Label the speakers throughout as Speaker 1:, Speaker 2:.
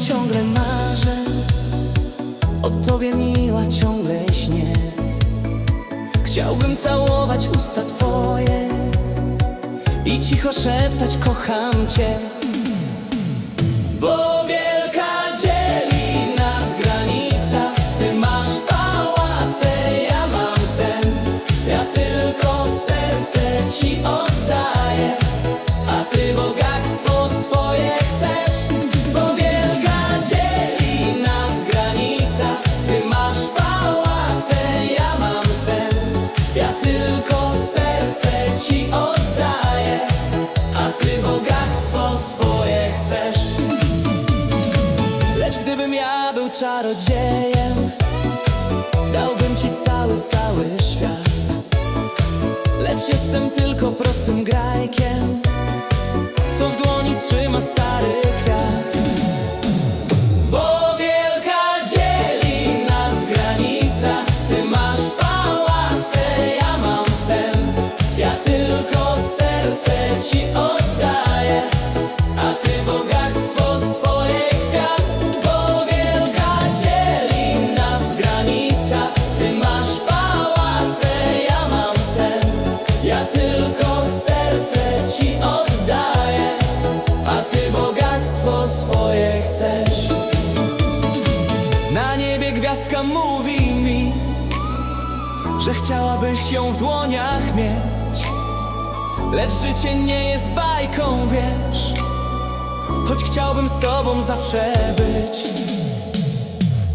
Speaker 1: ciągle marzę. O tobie miła ciągle śnię. Chciałbym całować usta twoje I cicho szeptać kocham cię. Bo serce ci oddaję A ty bogactwo swoje chcesz. Lecz gdybym ja był czarodziejem Dałbym ci cały, cały świat. Lecz jestem tylko prostym grajkiem Co w dłoni trzyma stary kwiat mówi mi Że chciałabyś ją w dłoniach mieć. Lecz życie nie jest bajką, wiesz Choć chciałbym z tobą zawsze być.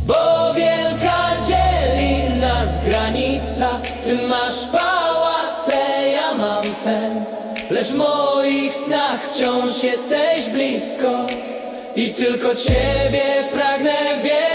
Speaker 1: Bo wielka dzieli nas granica Ty masz pałace, ja mam sen. Lecz w moich snach wciąż jesteś blisko I tylko ciebie pragnę wiedzieć